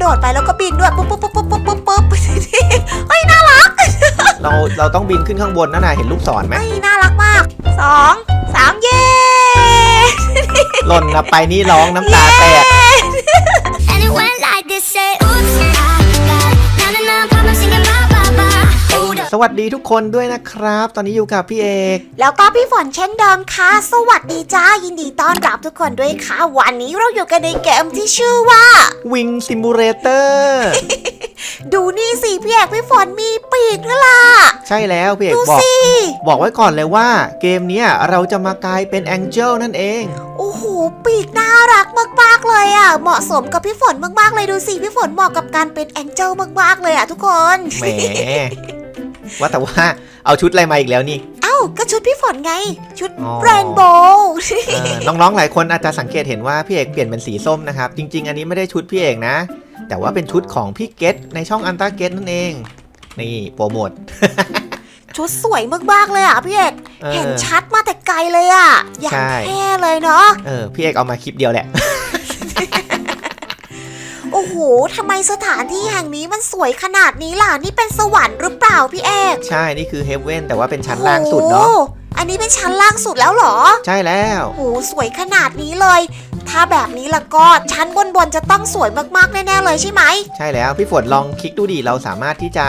ระโดดไปแล้วก็บินด้วยปุ๊บปุ๊บปุ๊บปุ๊บปุ๊บปุ๊บปุ๊บเฮ้ยน่ารักเราเราต้องบินขึ้นข้างบนนั่นน่ะเห็นลูกศรไหมเฮ้ยน่ารักมากสองสามเย้หล่นนะไปนี่ร้องน้ำตาแตก And it went like this, say, oops, สวัสดีทุกคนด้วยนะครับ ตอนนี้อยู่กับพี่เอก แล้วก็พี่ฝนเช่นเดิมค่ะ สวัสดีจ้า ยินดีต้อนรับทุกคนด้วยค่ะ วันนี้เราอยู่กันในเกมที่ชื่อว่าวิงซิมูเลเตอร์ดูนี่สิพี่เอกพี่ฝนมีปีกด้วยล่ะ ใช่แล้วพี่เอดูกบอกสิบอกไว้ก่อนเลยว่า เกมเนี้ยเราจะมากลายเป็นแองเจิลนั่นเอง โอ้โห ปีกน่ารักมากๆเลยอะ เหมาะสมกับพี่ฝนมากๆเลยดูสิพี่ฝนเหมาะกับการเป็นแองเจิลมากๆเลยอะทุกคนแหม ว่าแต่ว่าเอาชุดอะไรมาอีกแล้วนี่ เอ้าก็ชุดพี่ฝนไง ชุดอ๋อเรนโบว์เออน้องๆหลายคนอาจจะสังเกตเห็นว่าพี่เอกเปลี่ยนเป็นสีส้มนะครับ จริง ๆ อันนี้ไม่ได้ชุดพี่เอกนะ แต่ว่าเป็นชุดของพี่เกตในช่องอันตาเกตนั่นเอง นี่โปรโมทชุดสวยมากๆเลยอะพี่เอกเออ เห็นชัดมาแต่ไกลเลยอะ อย่างใช่เท่เลยเนาะ เออพี่เอกเอามาคลิปเดียวแหละ โอ้โหทำไมสถานที่แห่งนี้มันสวยขนาดนี้ล่ะ นี่เป็นสวรรค์หรือเปล่าพี่เอกใช่ นี่คือเฮเว่นแต่ว่าเป็นชั้นล่างสุดเนาะ โอ้โหอันนี้เป็นชั้นล่างสุดแล้วเหรอ ใช่แล้ว โอ้โหสวยขนาดนี้เลย ถ้าแบบนี้ละก็ชั้นบนบนๆจะต้องสวยมากๆ แน่ๆเลยใช่ไหม ใช่แล้ว พี่ฝนลองคลิกดูดิ เราสามารถที่จะ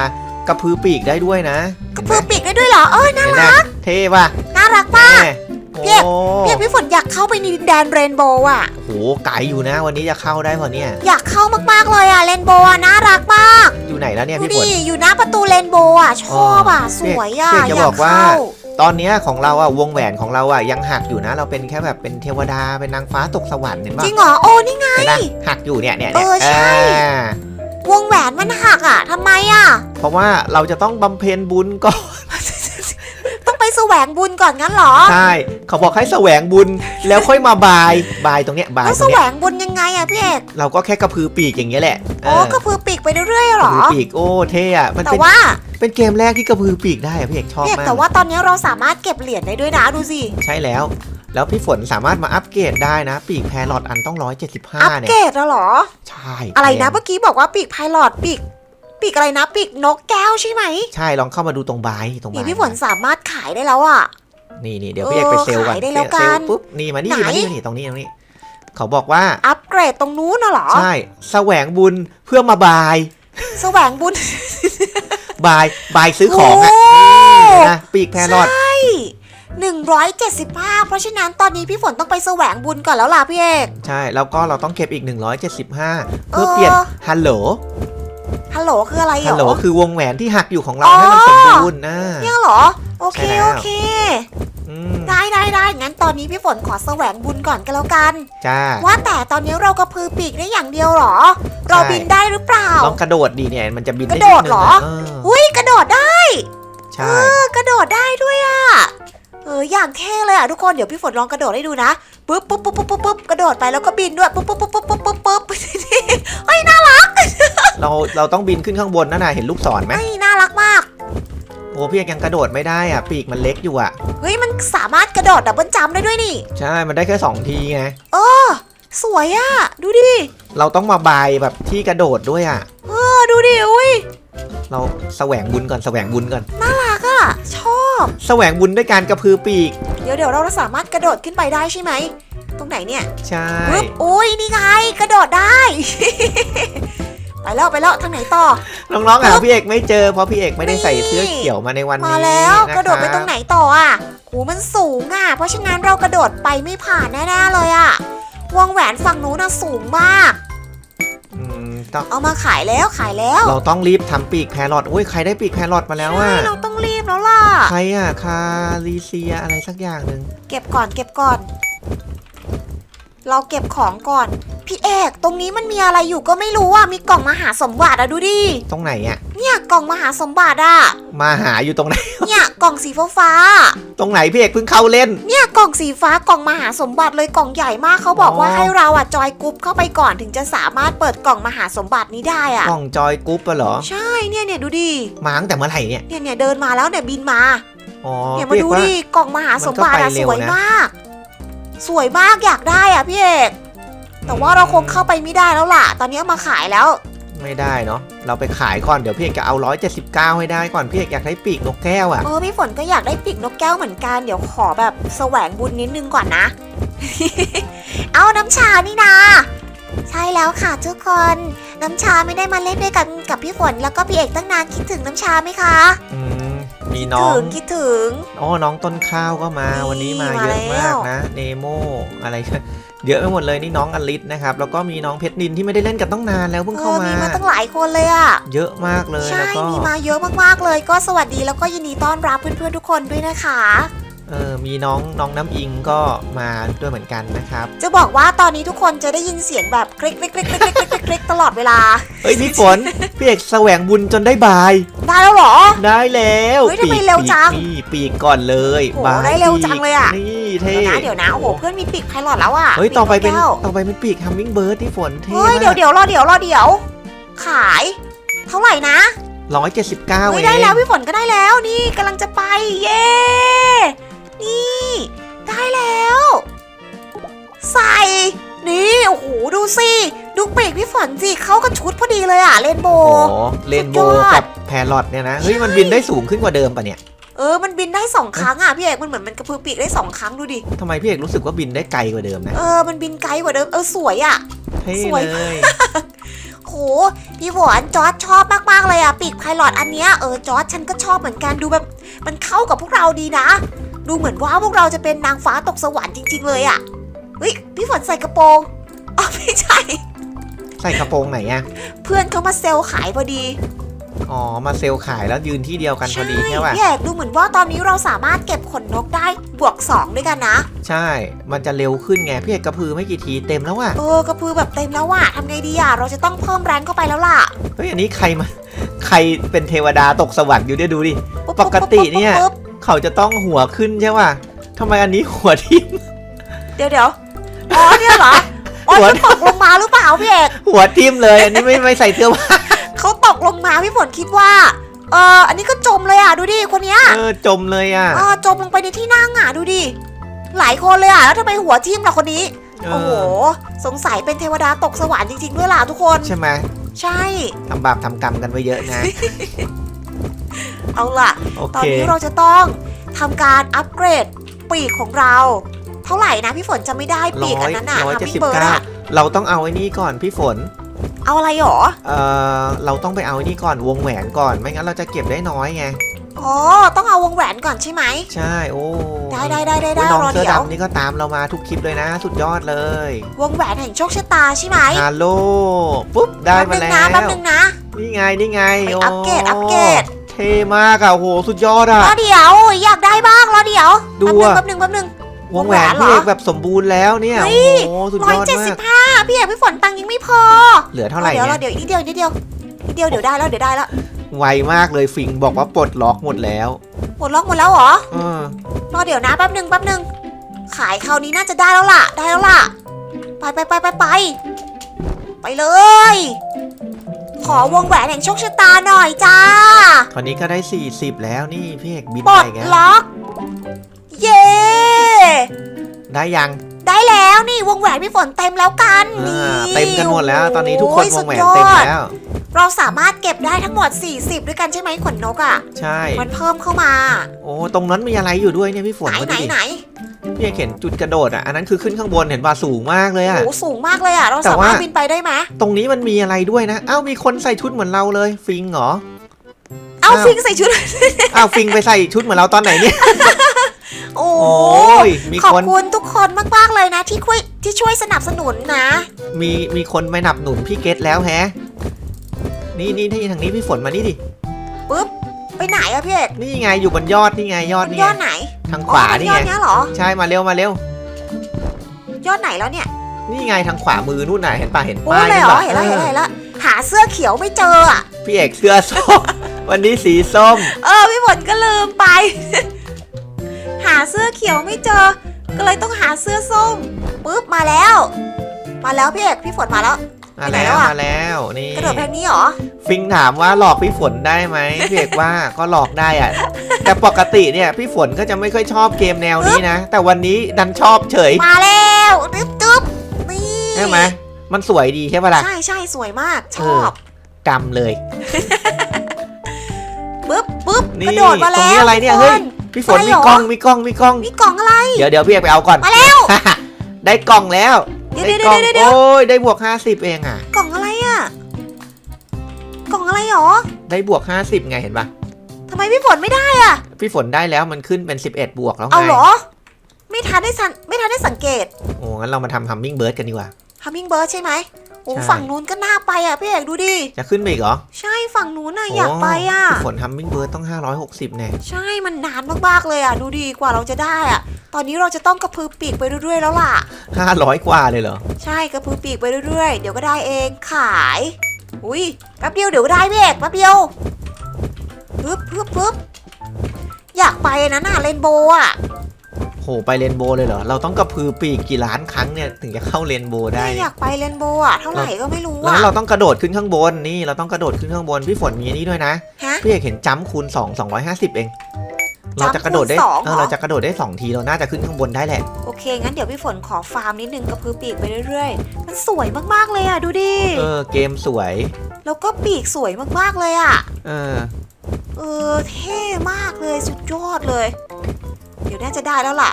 กระพือปีกได้ด้วยนะกระพือปีกได้ด้วยเหรอ เอ้ยน่าเห็นไหมรักเท่ป่ะน่ารักมากแม่ พี่เอกโอ้พี่เอกพี่ฝนอยากเข้าไปในดินแดนเรนโบว์อะโหไกลอยู่นะวันนี้จะเข้าได้ป่ะเนี่ย อยากเข้ามากๆเลยอะเรนโบว์อะน่ารักมากอยู่ไหนแล้วเนี่ยดูพี่ฝดินอยู่หน้าประตูเรนโบว์อะชอบอะสวยอะพี่เอกจะอยาบอกกว่าเข้าตอนเนี้ยของเราอะวงแหวนของเราอะยังหักอยู่นะ เราเป็นแค่แบบเป็นเทวดาเป็นนางฟ้าตกสวรรค์เห็นจป่ะริงเหรอโอ้นี่ไงเห็นปะหักอยู่เนี่ยเนี่ยนี่ยเออใช่อ่าวงแหวนมันหักอะทำไมอะ เพราะว่าเราจะต้องบำเพ็ญบุญก่อนต้องไป แสวงบุญก่อนงั้นเหรอใช่เขาบอกให้แสวงบุญแล้วค่อยมาบายบายตรงเนี้ยบายแล้วตแสรงวเนี้ยงบุญยังไงอะพี่เอกเราก็แค่กระพือปีกอย่างเงี้ยแหละโอ้กระพือปีกไปเรื่อยๆเหรกระอพือปีกโอ้เท่อะมันแต่เป็นว่าเป็นเกมแรกที่กระพือปีกได้อะพี่เอกชอบพี่เอกมากแต่ว่าตอนนี้เราสามารถเก็บเหรียญได้ด้วยนะดูสิใช่แล้ว แล้วพี่ฝนสามารถมาอัปเกรดได้นะ ปีกแพรลอตอันต้องอัป175เนี่ยเกรดแล้วเหรอ ใช่อะไรนะเมื่อกี้บอกว่าปีกไพลอตปีก ปีกอะไรนะปีกนกแก้วใช่ไหมใช่ลองเข้ามาดูตรงบายตรงนี่บายพี่ฝนสามารถขายได้แล้วอะ นี่นี่เดี๋ยวพี่เอกไปเซลล์ก่อนเออขายได้แล้วกันเซลล์ปุ๊บนี่มานี่ไหน มานี่มานี่ตรงนี้ตรงนี้ เขาบอกว่า อัปเกรดตรงนู้นน่ะเหรอ ใช่แสวงบุญเพื่อมาบายแสวงบุญ บายบายซื้อของอะโอ้ นี่นะปีกแพรลอตใช่175 เพราะฉะนั้นตอนนี้พี่ฝนต้องไปแสวงบุญก่อนแล้วล่ะพี่เอก ใช่ แล้วก็เราต้องเก็บอีก 175 เพื่อเออเปลี่ยนฮัลโหล ฮัลโหลคืออะไรเหรฮัลโหลอคือวงแหวนที่หักอยู่ของเราอ๋อให้มันสมบูรณ์นะเนี่ยเหรอ โอเคใช่แล้วโอเคอืมได้ได้ได้งั้นตอนนี้พี่ฝนขอแสวงบุญก่อนก็แล้วกัน จ้า ว่าแต่ตอนนี้เรากระพือปีกได้อย่างเดียวเหรอ เราบินได้หรือเปล่า ลองกระโดดดีเนี่ยมันจะบินได้กระโดดนินึงเหรอเอออุ้ยกระโดดได้ ใช่เออกระโดดได้ด้วยอะ เอออย่างเท่เลยอะทุกคนเดี๋ยวพี่ฝนลองกระโดดให้ดูนะปุ๊บปุ๊บปุ๊บปุ๊บปุ๊บปุ๊บกระโดดไปแล้วก็บินด้วยปุ๊บปุ๊บปุ๊บปุ๊บปุ๊บปุ๊บปุ๊บเฮ้ยน่ารัก เราเราต้องบินขึ้นข้างบนนั่นน่ะเห็นลูกศรไหมเฮ้ยน่ารักมาก โอ้พี่ยังกระโดดไม่ได้อะปีกมันเล็กอยู่อะ เฮ้ย มันสามารถกระโดดดับเบิลจัมป์ได้ด้วยนี่ ใช่มันได้แค่สองทีไงเออ สวยอะดูดิ เราต้องมาบายแบบที่กระโดดด้วยอะ เออ ดูดิ อุ้ย เราแสวงบุญก่อนแสวงบุญก่อนน่ารักอะชอบ แสวงบุญด้วยการกระพือปีก เดี๋ยวเดี๋ยวเราสามารถกระโดดขึ้นไปได้ใช่ไหม ตรงไหนเนี่ยใช่ ปึ๊บอุ้ย นี่ไง กระโดดได้ ไปแล้วไปแล้วทางไหนต่อ น้องๆหาพี่เอกไม่เจอเพราะพี่เอกไม่ได้ใส่เสื้อเขียวมาในวันมานี้แล้วนคบกระโดดไปตรงไหนต่ออะโหมันสูงอะ เพราะฉะนั้นเรากระโดดไปไม่ผ่านแน่ๆเลยอะ วงแหวนฝั่งนู้นน่ะสูงมากอืมต้องเอามาขายแล้วขายแล้ว เราต้องรีบทำปีกแพรอทอุ้ยใครได้ปีกแพรอทมาแล้วอะใช่เราต้องรีบแล้วล่ะ ใครอะคาลิเซียอะไรสักอย่างหนึ่งเก็บก่อนเก็บก่อน เราเก็บของก่อน พี่เอก ตรงนี้มันมีอะไรอยู่ก็ไม่รู้อะ มีกล่องมหาสมบัติอะดูดิ ตรงไหนอะ เนี่ยกล่องมหาสมบัติอะมาหาอยู่ตรงไหน เนี่ยกล่องสีฟ้าฟ้าๆตรงไหนพี่เอกเพิ่งเข้าเล่นเนี่ยกล่องสีฟ้ากล่องมหาสมบัติเลยกล่องใหญ่มากเขาบอกว่าอ๋อ ให้เราอะจอยกรุ๊ปเข้าไปก่อนถึงจะสามารถเปิดกล่องมหาสมบัตินี้ได้อะ กล่องจอยกรุ๊ปอะเหรอ ใช่เนี่ยเนี่ยดูดิมาตั้งแต่เมื่อไหร่เนี่ย เนี่ยเนี่ยเดินมาแล้วเนี่ยบินมา อ๋อเนี่ยมาพี่เอกดูว่า ดิกล่องมหาสมบัติมันก็อะไปเร็สววยนะ มาก สวยมากอยากได้อะพี่เอกแต่ว่าเราคงเข้าไปไม่ได้แล้วล่ะ ตอนนี้เอามาขายแล้ว ไม่ได้เนาะเราไปขายก่อนเดี๋ยวพี่เอกจะเอา 179 ให้ได้ก่อนพี่เอกอยากได้ปีกนกแก้วอะเออพี่ฝนก็อยากได้ปีกนกแก้วเหมือนกันเดี๋ยวขอแบบแสวงบุญนิดนึงก่อนนะ เอาน้ำชานี่นาใช่แล้วค่ะทุกคน น้ำชาไม่ได้มาเล่นด้วยกันกับพี่ฝนแล้วก็พี่เอกตั้งนานคิดถึงน้ำชาไหมคะ อื มมีน้องถึงคิดถึงอ๋อน้องต้นข้าวก็มานี่วันนี้มามาเยอะมากแล้วนะเนโมอะไรเยอะไปหมดเลยนี่น้องอลิสนะครับแล้วก็มีน้องเพชรนินที่ไม่ได้เล่นกันต้องนานแล้วเพิ่งเข้าเออมามีมาตั้งหลายคนเลยอะเยอะมากเลยใช่แล้วก็มีมาเยอะมากๆเลย ก็สวัสดีแล้วก็ยินดีต้อนรับเพื่อนๆทุกคนด้วยนะคะ เออมีน้องน้องน้ำอิงก็มาด้วยเหมือนกันนะครับ จะบอกว่าตอนนี้ทุกคนจะได้ยินเสียงแบบคลิกคลิกคลิกคลิกคลิกคลิกคลิกตลอดเวลา เฮ้ยพี่ฝนพี่เอกแสวงบุญจนได้บาย ได้แล้วหรอ ได้แล้วเฮ้ยทำไมเร็วจังนี่ปีกก่อนเลยโอ้โหได้เร็วจังเลยอะนี่เท่เดี๋ยวนะเดี๋ยวนะโอ้โหเพื่อนมีปีกไพลอตแล้วอะเฮ้ยต่อไปเป็นต่อไปเป็นปีกฮัมมิงเบิร์ดที่ฝนเท่เฮ้ยเดี๋ยวเดี๋ยวรอเดี๋ยวรอเดี๋ยว ขาย เท่าไหร่นะร้อยเจ็ดสิบเก้าเองได้แล้วพี่ฝนก็ได้แล้วนี่กำลังจะไปเย้ นี่ ได้แล้ว ใส่ นี่ โอ้โห ดูสิ ดูปีกพี่ฝนสิเข้ากับชุดพอดีเลยอะ เรนโบโอ้ว์โหเรนโบสุดว์ยอด กับแพรลอตเนี่ยนะ เฮ้ย มันบินได้สูงขึ้นกว่าเดิมปะเนี่ยเออ มันบินได้สองครั้งอะพี่เอก มันเหมือนมันกระพือปีกได้สองครั้งดูดิ ทำไมพี่เอกรู้สึกว่าบินได้ไกลกว่าเดิมนะเออ มันบินไกลกว่าเดิม เออ สวยอะ เท่สวย เลย โห พี่ฝนจอร์จชอบมากๆเลยอะปีกไพลอตอันเนี้ยเออจอร์จฉันก็ชอบเหมือนกันดูแบบ มันเข้ากับพวกเราดีนะ ดูเหมือนว่าพวกเราจะเป็นนางฟ้าตกสวรรค์จริง ๆ เลยอะเฮ้ยพี่ฝนใส่กระโปรงอ๋อไม่ใช่ ใส่กระโปรงไหนอะเพื่อนเขามาเซลล์ขายพอดีอ๋อ มาเซลล์ขายแล้วยืนที่เดียวกันพอดีใช่ป่ะพี่เอกดูเหมือนว่าตอนนี้เราสามารถเก็บขนนกได้บวก 2 ด้วยกันนะ ใช่ มันจะเร็วขึ้นไงพี่เอกกระพือไม่กี่ทีเต็มแล้วว่ะเออกระพือแบบเต็มแล้วว่ะทำไงดีอะเราจะต้องเพิ่มแรงเข้าไปแล้วล่ะเฮ้ยอันนี้ใครมาใครเป็นเทวดาตกสวรรค์อยู่เนี่ยดูดิปุ๊บปกติเนี่ยปุ๊บปุ๊บ เขาจะต้องหัวขึ้นใช่ป่ะทำไมอันนี้หัวทิ่มเดี๋ยวเดี๋ยวอ๋อเนี่ยเหรออ๋อหัวจะตกลงมาหรือเปล่าพี่เอกหัวทิ่มเลย อันนี้ไม่ไม่ใส่เสื้อผ้าเขาตกลงมาพี่ฝนคิดว่า เอออันนี้ก็จมเลยอะดูดิคนเนี้ยเออจมเลยอะเออจมลงไปในที่นั่งอะดูดิหลายคนเลยอะแล้วทำไมหัวทิ่มล่ะคนนี้เอโอ้โหอสงสัยเป็นเทวดาตกสวรรค์จริงๆด้วยล่ะทุกคนใช่ไหมใช่ทำบาปทำกรรมกันไว้เยอะนะ เอาล่ะ โอตอนเคนี้เราจะต้องทำการอัปเกรดปีกของเรา เท่าไหร่นะพี่ฝนจะไม่ได้ปีกอันนั้นอะร้อยทำเจ็ดให้สิบเบิร์ดเก้าอะเราต้องเอาไอ้นี่ก่อนพี่ฝน เอาอะไรหรอ เอ่อ เราต้องไปเอาไอ้นี่ก่อนวงแหวนก่อน ไม่งั้นเราจะเก็บได้น้อยไง อ๋อ ต้องเอาวงแหวนก่อนใช่ไหม ใช่ โอ้ได้ได้ได้ได้โอ้ได้ยน้องรอเสื้อเดี๋ยว ดำนี่ก็ตามเรามาทุกคลิปเลยนะ สุดยอดเลยวงแหวนแห่งโชคชะตาใช่ไหมฮัลโหลปุ๊บ ได้แป๊บมานึงแล้นะแป๊บวนึงนะ นี่ไง นี่ไงไปโอัปเกรดอัปเกรด เท่มากอะโหสุดยอดอะรอเดี๋ยวอยากได้บ้างรอเดี๋ยวดูอะแป๊บนึงแป๊บนึงวงแหวนวงแหวนเหรอพี่เอกแบบสมบูรณ์แล้วเนี่ยเฮ้โอ้ยโหสุดร้อยยอดเจ็ดมาสิกบห้าพี่เอกพี่ฝนตังค์ยังไม่พอ เหลือเท่าไหร่เดี๋ยวรอเนี่ยเดี๋ยวอีกนิดเดียวอีกนิดเดียวนิดเดียวเดี๋ยวได้แล้วเดี๋ยวได้แล้วไวมากเลยฟิงบอกว่าปลดล็อกหมดแล้วหมดล็อกหมดแล้วเหรอเออรอเดี๋ยวนะแป๊บนึงแป๊บนึงขายคราวนี้น่าจะได้แล้วล่ะ ได้แล้วล่ะ ไปไปไปไปไปไปเลยข อวงแหวนแห่งโชคชะตาหน่อยจ้า ตอนนี้ก็ได้ 40 แล้วนี่พี่เอกบินปลไปดแกล็อก เย้ ได้ยัง ได้แล้วนี่วงแหวนพี่ฝนเต็มแล้วกันอ่านี่เต็มกันหมดแล้ว ตอนนี้ทุกคนโอ้ยวงแหวนสุดยอดเต็มแล้ว เราสามารถเก็บได้ทั้งหมด 40 ด้วยกันใช่ไหมขนนกอะ่ะ ใช่ มันเพิ่มเข้ามา โอ้ตรงนั้นมีอะไรอยู่ด้วยเนี่ยพี่ฝนไหนมาไหนดูดิไหนพี่ เอกเห็นจุดกระโดดอะอันนั้นคือขึ้นข้างบนเห็นว่าสูงมากเลยอะ โอ้สูงมากเลยอะ่ะ เราแต่สามารถว่าบินไปได้ไหมตรงนี้มันมีอะไรด้วยนะอ้าวมีคนใส่ชุดเหมือนเราเลย ฟิงเหรอ เอาอ้าว ฟิงใส่ชุดอ้าวฟิงไปใส่ชุดเหมือนเราตอนไหนเนี่ย โอ้โอ้ยมีขอบคน คุณทุกคนมากๆเลยนะ ที่คุยที่ช่วยสนับสนุนนะ มีมีคนไปหนับหนุนพี่เกตแล้วแฮะ นี่นี่นี่ทางนี้พี่ฝนมานี่ดิปุ๊บ ไปไหนอะพี่เอกนี่ไงอยู่บนยอดนี่ไงยอดมันนี่ยไงอดไหนทางขวาอ๋อมันนี่ยอไงดเนี้ยเหรอ ใช่มาเร็วมาเร็วยอดไหนแล้วเนี่ยนี่ไงทางขวามือนู่นน่ะเห็นป่ะเห็นโอ้ป้ายเลยเหรอ ปะเห็นแล้วอเห็นอแล้วเห็นแล้วหาเสื้อเขียวไม่เจออะพี่เอกเสื้อส้ม วันนี้สีส้ม เออพี่ฝนก็ลืมไป หาเสื้อเขียวไม่เจอ ก็เลยต้องหาเสื้อส้มปุ๊บมาแล้ว มาแล้วพี่เอกพี่ฝนมาแล้ว มาไปไหนแล้แล้ววอะมาแล้วนี่กระโดดแพงนี้เหรอ ฟิงถามว่าหลอกพี่ฝนได้ไหมพี่เอกว่าก็หลอกได้อะแต่ปกติเนี่ยพี่ฝนก็จะไม่ค่อยชอบเกมแนวนี้นะ แต่วันนี้ดันชอบเฉย มาแล้วตึ๊บตึ๊บนี่ใช่ไหมมันสวยดีใช่ปะล่ะ ใช่ใช่สวยมากชเอออบกำเลยปึ๊บปึ๊บนี่กระโดดมาตรงแล้วนี้อะไรเนี่ยทุกคเฮ้ยพี่ฝนอะไรมีหรอกล้องมีกล้องมีกล้องมีกล่องอะไร เดี๋ยวเดี๋ยวพี่เอกไปเอาก่อนมาแล้วได้กล่องแล้วเดี๋ยวได้เดี๋ยวกล่องเดี๋ยวเดี๋ยวโอ้ยได้บวก50เองอะกล่องอะไรอะ กล่องอะไรหรอได้บวก 50 ไงเห็นปะทำไมพี่ฝนไม่ได้อะพี่ฝนได้แล้วมันขึ้นเป็น 11 บวกแล้วไงเอาเหรอ ไม่ทันได้สันไม่ทันได้สังเกตโอ้งั้นเรามาทำฮัมมิงเบิร์ดกันดีกว่า ฮัมมิงเบิร์ดใช่ไหมโอ้ใช่ ฝั่งนู้นก็น่าไปอะพี่เอกดูดิ จะขึ้นไปอีกเหรอใช่ฝั่งนู้นน่ะอยากไปอะพี่ฝนฮัมมิงเบิร์ดต้อง 560แน่ใช่มันนานมากๆเลยอะดูดีกว่าเราจะได้อะ ตอนนี้เราจะต้องกระพือปีกไปเรื่อยๆแล้วล่ะ 500 กว่าเลยเหรอใช่กระพือปีกไปเรื่อยๆ เดี๋ยวก็ได้เองขาย อุ้ยแป๊บเดียวเดี๋ยวก็ได้พี่เอกแป๊บเดียวปึ๊บปึ๊บปึ๊บอยากไปนะน่ะเรนโบว์อะโหไปเรนโบว์เลยเหรอ เราต้องกระพือปีกกี่ล้านครั้งเนี่ยถึงจะเข้าเรนโบว์ได้เนี่ยอยากไปเรนโบว์อะเท่าไหร่ก็ไม่รู้แล้วอะ เราต้องกระโดดขึ้นข้างบนนี่เราต้องกระโดดขึ้นข้างบนพี่ฝนมีอันนี้ด้วยนะฮะ พี่เอกเห็นจัมป์คูณ2 250 เอง เราจะกระโดดได้จัมป์คูณสองเหรอ เออเราจะกระโดดได้สองทีเราน่าจะขึ้นข้างบนได้แหละ โอเค งั้นเดี๋ยวพี่ฝนขอฟาร์มนิดนึงกระพือปีกไปเรื่อยๆ มันสวยมากๆเลยอะ ดูดิ เออเกมสวย แล้วก็ปีกสวยมากๆเลยอะ เออ เออ เท่มากเลยสุดยอดเลย เดี๋ยวน่าจะได้แล้วล่ะ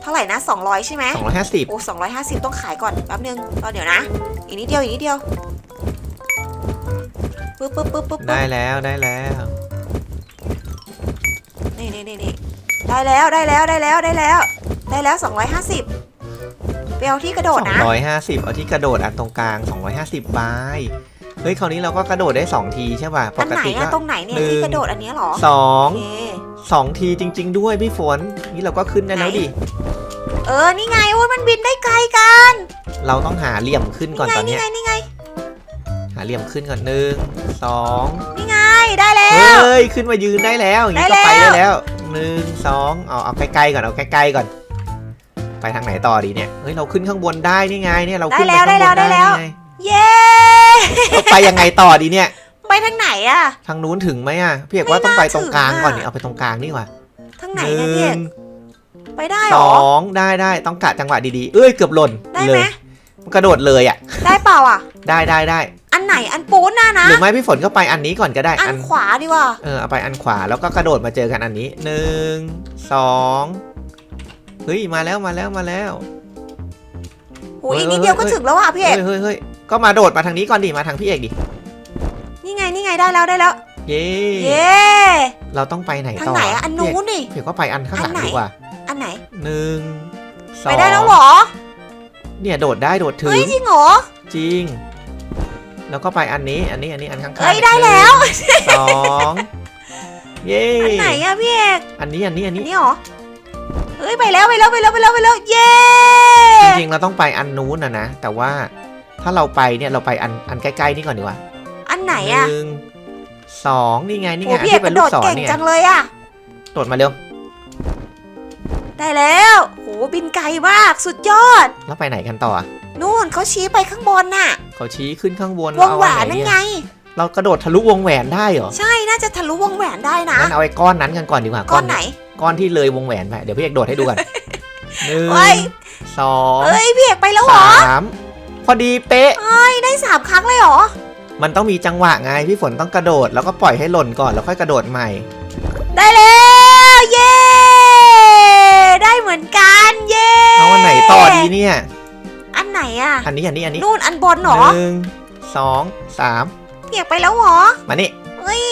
เท่าไหร่นะ 200 ใช่ไหม250โอ้250ต้องขายก่อนแป๊บนึงรอเดี๋ยวนะ อีกนิดเดียว อีกนิดเดียวปึ๊บปึ๊บปึ๊บปึ๊บได้แล้วได้แล้ว นี่นี่นี่นี่ได้แล้วได้แล้วได้แล้วได้แล้ว ได้แล้ว 250ไปเอาที่กระโดดนะ250 เอาที่กระโดดอันตรงกลาง 250บายเฮ้ยคราวนี้เราก็กระโดดได้ 2 ทีใช่ป่ะปอันกไหนติอะก็ตรงไหนเนี่ยหนึ่งที่กระโดดอันเนี้ยเหรอสองโอเคสองทีจริง ๆ ด้วยพี่ฝนนี่เราก็ขึ้นได้แล้วดิเออนี่ไงโอ้ยมันบินได้ไกลกัน เราต้องหาเหลี่ยมขึ้นก่อนนี่ตอนไงเนี้นี่ยไงนี่ไงหาเหลี่ยมขึ้นก่อนหนึ่งสองนี่ ไงได้แล้เฮว้ยขึ้นมายืนได้แล้วอย่างนี้ได้ก็ไปแล้วได้แล้วหนึ่งสองเอาเอาใกล้ๆก่อนเอาใกล้ๆก่อน ไปทางไหนต่อดีเนี่ยเฮ้ยเราขึ้นข้างบนได้นี่ไงเนี่ยเราขึ้นไปได้ข้างบแล้วนได้ได้แล้วไงเย้เราไปยังไงต่อดีเนี่ยไปทางไหนอะทางนู้นถึงไหมอะพี่เอกว่าไม่ต้องไปน่าตรงกลางถึงอะก่อนนี่เอาไปตรงกลางนี่ว่ะทางไหนหนะนึ่พี่เอกงไปได้สเหรอองได้ได้ต้องกะจังหวะดีๆ เอ้ยเกือบหล่นได้เลไหมยกระโดดเลยอะ ได้เปล่าอะ ได้ได้ได้ อันไหนอันปูนน่ะนะ หรือไม่พี่ฝนก็ไปอันนี้ก่อนก็ได้ อันขวาดีกว่า เออเอาไปอันขวาแล้วก็กระโดดมาเจอกันอันนี้หนึ่งสองเฮ้ยมาแล้วมาแล้วมาแล้วโอ้ยอีกนิดเดียวก็ถึงแล้วอะพี่เอกเฮ้ยเฮ้ยเฮ้ยก็มาโดดมาทางนี้ก่อนดิมาทางพี่เอกดิ นี่ไงนี่ไงได้แล้วได้แล้ว เย้เย้เราต้องไปไหนทางต่อไหนอะอันนู้นดิพี่เอกก็ไปอันข้างหลังอันไหนดีกว่า อันไหนหนึ่งสองไปได้แล้วเหรอเนี่ยโดดได้โดดถึงเฮ้ยจริงเหรอจริง แล้วก็ไปอันนี้ อันนี้ อันนี้ อันข้างๆเฮ้ยได้แล้ว หนึ่งสองเย้อันไหนอะพี่เอกอันนี้ อันนี้ อันอันนี้นี้เหรอเฮ้ยไปแล้วไปแล้วไปแล้วไปแล้วไปแล้วเย้จริงๆ เราต้องไปอันนู้นนะนะ แต่ว่าถ้าเราไปเนี่ยเราไปอันอันใกล้ๆนี่ก่อนดีกว่าอันไหนอะหนึ่งสองนี่ไง นี่โอ้ไงอันพี่เอกที่กเป็นระลูโดกดศรเก่งเนี่ยจังเลยอะโดดมาเร็ว ได้แล้วโหบินไกลมากสุดยอด แล้วไปไหนกันต่ออะ นู่นเขาชี้ไปข้างบนน่ะ เขาชี้ขึ้นข้างบนวเรางเอาแหวอันนไหนนั่นเนี่ยไง เรากระโดดทะลุวงแหวนได้เหรอ ใช่น่าจะทะลุวงแหวนได้นะงั้นเอาไอ้ก้อนนั้นกันก่อนดีกว่าก้อนไหน ก้อนที่เลยวงแหวนไปเดี๋ยวพี่เอกโดดให้ดูก่อนหนึ่งเฮ้ยสองเอ้ยพี่เอกไปแล้วเหรอสามพอดีเป๊ะเอ้ยได้สามครั้งเลยเหรอ มันต้องมีจังหวะไงพี่ฝนต้องกระโดดแล้วก็ปล่อยให้หล่นก่อนแล้วค่อยกระโดดใหม่ ได้แล้วเย้ได้เหมือนกันเย้เอาอันไหนต่อดีเนี่ยอัน ไหนอะอันนี้อันนี้อันนี้นู่นอันบนเหรอหนึ่งสองสามพี่เอกไปแล้วเหรอ มานี่เฮ้ย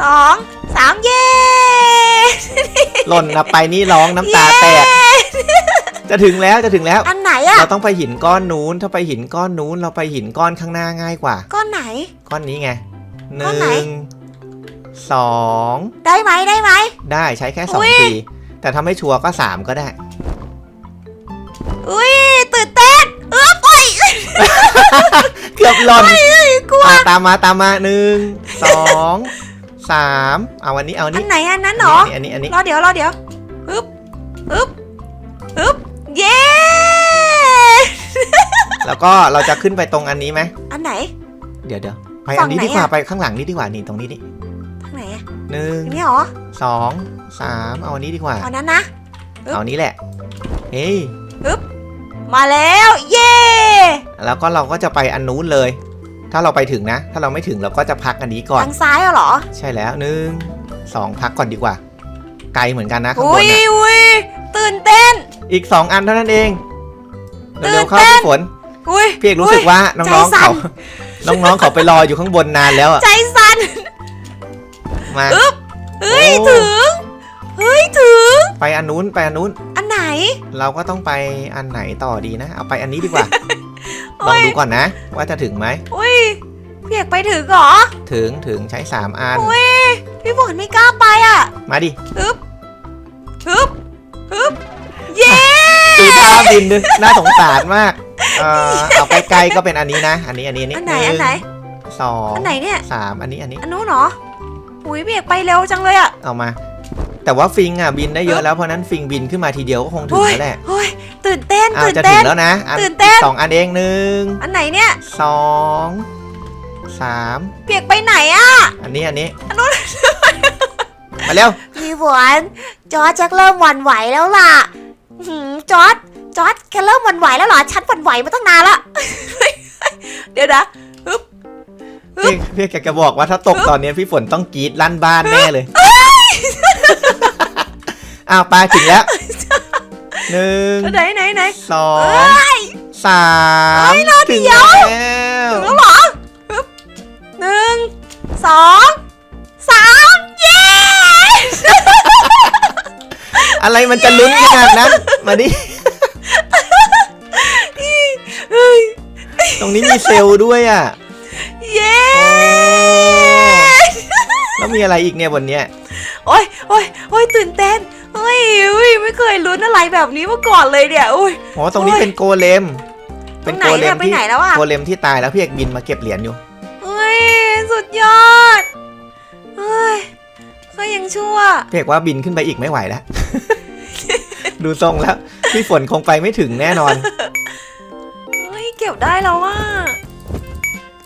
สองสามเย้หล่นนะไปนี่ร้องน้ำตาแตก จะถึงแล้วจะถึงแล้ว อันไหนอะเราต้องไปหินก้อนนู้น ถ้าไปหินก้อนนู้น เราไปหินก้อนข้างหน้าง่ายกว่า ก้อนไหน ก้อนนี้ไงหก้อนไหนนึ่งสองได้ไหมได้ไหม ได้ใช้แค่สองอุ๊ยที แต่ถ้าไม่ชัวร์ก็สามก็ได้ อุ้ยตื่นเต้นเออโอ้ย เกือบหล่นกลัวอะตามมาตามมาหนึ่งสองสามเอาอันนี้เอาอันอันี้นไหนอันนั้นเหรอ อันนี้อันนี้รอเดี๋ยวรอเดี๋ยวอึ๊บอึ๊บอึ๊บเย้ แล้วก็เราจะขึ้นไปตรงอันนี้ไหมอันไหน เดี๋ยวเดี๋ยวไปฝั่อันงนี้ไหนดีกว่าอะไปข้างหลังนี่ดีกว่านี่ตรงนี้นี่ทางไหนอะหนึ่งอันนี้เหรอสองสามเอาอันนี้ดีกว่าเอานั้นนะอึ๊บเอาอันนี้แหละเฮ้ยมาแล้ว เย้ แล้วก็เราก็จะไปอันนู้นเลย ถ้าเราไปถึงนะ ถ้าเราไม่ถึงเราก็จะพักอันนี้ก่อน ทางซ้ายอะเหรอ ใช่แล้วหนึ่งสองพักก่อนดีกว่า ไกลเหมือนกันนะข้างบอุ้นยเนี่ยอุ้ยตื่นเต้น อีกสองอันเท่านั้นเองตื่นเร็วๆเข้าเต้น พี่ฝนอุ้ยพี่เอกรู้สึกว่าน้องๆใจสั่เขานน้องๆเขาไปรออยู่ข้างบนนานแล้วอะใจสั่นมา อึ๊บเฮ้ย โอ้ ถึง เฮ้ย ถึง ไปอันนู้นไปอันนู้น อันไหน เราก็ต้องไปอันไหนต่อดีนะ เอาไปอันนี้ดีกว่าโอ้ ลองยดูก่อนนะ ว่าจะถึงไหมอุ้ยพี่เอกไปถึงเหรอ ถึงถึงใช้สามอัน อุ้ยพี่ฝนไม่กล้าไปอะ มาดิฮึบฮึบฮึบเย้ตีท่าบินดึน่าสงสารมาก เออเอาไปไกลก็เป็นอันนี้นะ อันนี้อันนี้อันไหนอันไหนสองอันไหนเนี่ยสามอันนี้อันนี้อันนู้นเหรออุ้ยพี่เอกไปเร็วจังเลยอะเอามา แต่ว่าฟิงอะบินได้เยอะแล้วเพราะนั้นฟิงบินขึ้นมาทีเดียวก็คงถึงโอ้ยแล้วแหละโอ้ย ตื่นเต้นเอาตื่นจะถึเต้งนแล้วนะอันตื่นเต้นสองอันเองหนึ่งอันไหนเนี่ย สองสามพี่เอกไปไหนอะอันนี้อันนี้อันนู้นมาเร็วพี่ฝนจอร์จจะเริ่มหวั่นไหวแล้วล่ะหืมจอร์จจอร์จแกเริ่มหวั่นไหวแล้วเหรอ ฉันหวั่นไหวมาตั้งนานละ เดี๋ยวนะ พี่พี่แกจะบอกว่าถ้าตกตอนนี้พี่ฝนต้องกรีดลั่นบ้านแน่เลยอ้าวไปถึงแล้ว หนึ่งไหนไหนไหนสอเอ้งสามถึงแล้วถึงแล้วเหรอฮึบหนึ่งสองสามเย้อะไรมันจะลุ้นขนาดนั้น มาดิเฮ้ยตรงนี้มีเซลล์ด้วยอะ เย้โอ้แล้วมีอะไรอีกเนี่ยบนเนี้ย โอ้ยโอ้ยโอ้ยตื่นเต้น เฮ้ยอุ้ยไม่เคยลุ้นอะไรแบบนี้มาก่อนเลยเนี่ยอุ้ยโอ้ตรงนี้โอ้ยเป็นโกเลมตรเป็นงไหนโกเลเนี่ยมไปที่ไหนแล้วอะ โกเลมที่ตายแล้วพี่เอกบินมาเก็บเหรียญอยู่ เฮ้ยสุดยอดเฮ้ยก็ยังชั่ว พี่เอกว่าบินขึ้นไปอีกไม่ไหวแล้ว ดูทรงแล้ว พี่ฝนคงไปไม่ถึงแน่นอน เฮ้ยเก็บได้แล้วว่า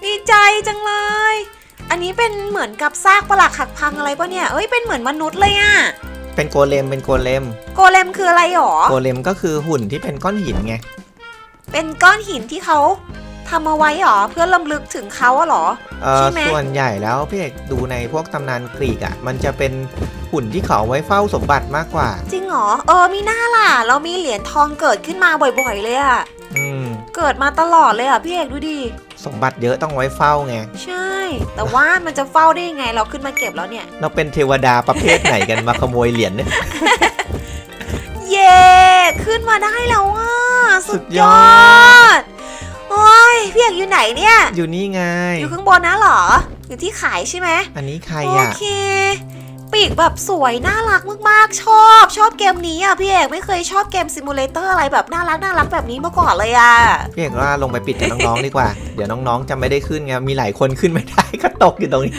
ดีใจจังเลย อันนี้เป็นเหมือนกับซากปลักหักพังอะไรปะเนี่ยเอ้ยเป็นเหมือนมนุษย์เลยอะ เป็นโกเลมเป็นโกเลม โกเลมคืออะไรหรอ โกเลมก็คือหุ่นที่เป็นก้อนหินไง เป็นก้อนหินที่เขาทำเอาไว้หรอ เพื่อลำลึกถึงเขาอะหรอเออใช่ไหมส่วนใหญ่แล้วพี่เอกดูในพวกตำนานกรีกอะ มันจะเป็นหุ่นที่เขาเอาไว้เฝ้าสมบัติมากกว่า จริงเหรอ เออมีหน้าล่ะ เรามีเหรียญทองเกิดขึ้นมาบ่อยๆเลยอะอืมเกิดมาตลอดเลยอะพี่เอกดูดิ สมบัติเยอะต้องไว้เฝ้าไง ใช่ แต่ว่ามันจะเฝ้าได้ยังไงเราขึ้นมาเก็บแล้วเนี่ย เราเป็นเทวดาประเภทไหนกันมาขโมยเหรียญเนี่ย เย้ขึ้นมาได้แล้วอะสุสุดดยยออด โอ้ยพี่เอกอยู่ไหนเนี่ย อยู่นี่ไง อยู่ข้างบนนะเหรอ อยู่ที่ขายใช่ไหม อันนี้ใครโออะ เค ปีกแบบสวยน่ารักมากๆ ชอบ ชอบเกมนี้อะพี่เอกไม่เคยชอบเกมซิมูเลเตอร์อะไรแบบน่ารักน่ารักแบบนี้มาก่อนเลยอะพี่เอกว่าลงไปปิดกับน้องๆดีกว่า เดี๋ยวน้องๆจะไม่ได้ขึ้นไงมีหลายคนขึ้นไม่ได้ก็ตกอยู่ตรงนี้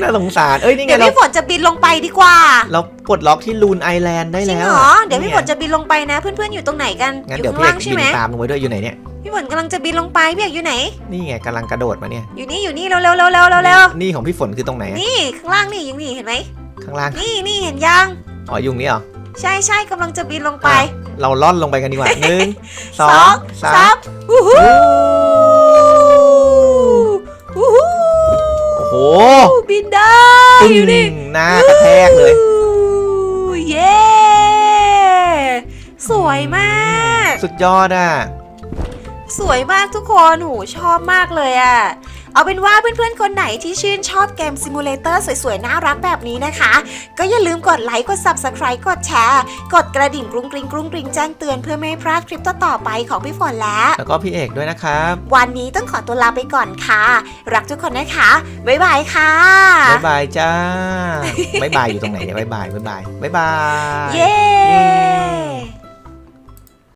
น่าสงสารเอ้ยนี่ไงเดี๋ยวเราพี่ฝนจะบินลงไปดีกว่า เราปลดล็อกที่ลูนไอแลนด์ได้จริงแล้วเหรอเดี๋ยวพี่ฝนไงจะบินลงไปนะ เพื่อนๆอยู่ตรงไหนกันงั้นอยู่เดี๋ยวข้างพี่เอล่ากงใช่บิไหมนตามลงไปด้วยอยู่ไหนเนี่ยพี่ฝนกำลังจะบินลงไปพี่เอกอยู่ไหน นี่ไงกำลังกระโดดมาเนี่ย อยู่นี่อยู่นี่เร็วเร็วเร็วเร็วเร็วเร็วนี่ของพี่ฝนคือตรงไหนอะนี่ข้างล่างนี่ยังนี่เห็นไหม ข้างล่าง นี่นี่เห็นยัง อ๋อยุงนี่เหรอ ใช่ใช่กำลังจะบินลงไปอะเราล่อนลงไปกันดีกว่าหนึ่งสอสองงสาสามมวู้ฮู้วู้ฮู้โอ้โห บินได้ปึ้อยู่นี่งหน้ากระแทกเลยวู้เย้ สวยมาก สุดยอดอะ สวยมากทุกคน หูชอบมากเลยอะ เอาเป็นว่าเพื่อนๆ คนไหนที่ชื่นชอบเกมซิมูเลเตอร์สวยๆ น่ารักแบบนี้นะคะ ก็อย่าลืมกดไลค์ กด Subscribe กดแชร์ กดกระดิ่งกรุงกริงกรุงกริงแจ้งเตือนเพื่อไม่ให้พลาดคลิปต่อๆไปของพี่ฝนและ แล้วก็พี่เอกด้วยนะครับ วันนี้ต้องขอตัวลาไปก่อนค่ะ รักทุกคนนะคะ บ๊ายบายค่ะ บ๊ายบายจ้า บ๊ายบายอยู่ตรงไหนเนี่ยบ๊ายบายบ๊ายบายบ๊ายบาย เย้